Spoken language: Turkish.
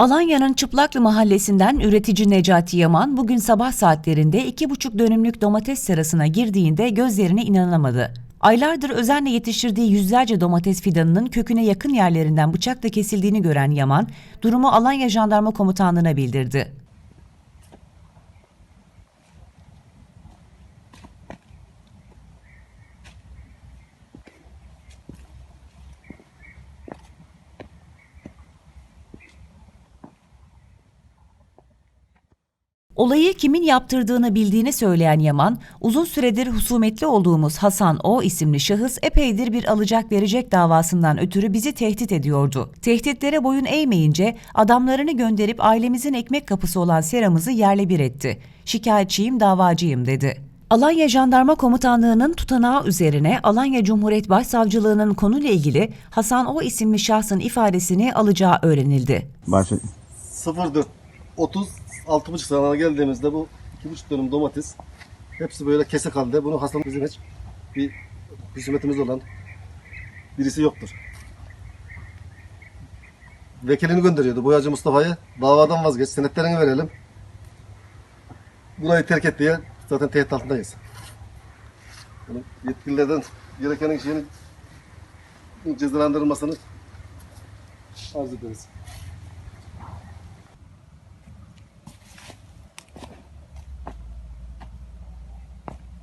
Alanya'nın Çıplaklı mahallesinden üretici Necati Yaman bugün sabah saatlerinde iki buçuk dönümlük domates serasına girdiğinde gözlerine inanamadı. Aylardır özenle yetiştirdiği yüzlerce domates fidanının köküne yakın yerlerinden bıçakla kesildiğini gören Yaman, durumu Alanya Jandarma Komutanlığı'na bildirdi. Olayı kimin yaptırdığını bildiğini söyleyen Yaman, uzun süredir husumetli olduğumuz Hasan O isimli şahıs epeydir bir alacak verecek davasından ötürü bizi tehdit ediyordu. Tehditlere boyun eğmeyince adamlarını gönderip ailemizin ekmek kapısı olan seramızı yerle bir etti. Şikayetçiyim, davacıyım dedi. Alanya Jandarma Komutanlığı'nın tutanağı üzerine Alanya Cumhuriyet Başsavcılığı'nın konuyla ilgili Hasan O isimli şahsın ifadesini alacağı öğrenildi. Başla. 04 30 6,5 sıralarına geldiğimizde bu 2,5 dönüm domates hepsi böyle kesek halde. Bunu Hasan bizim hiç bir husumetimiz olan birisi yoktur. Vekilini gönderiyordu boyacı Mustafa'yı. Davadan vazgeç, senetlerini verelim. Burayı terk et diye zaten tehdit altındayız. Yani yetkililerden gereken şeyin cezalandırılmasını arz ederiz.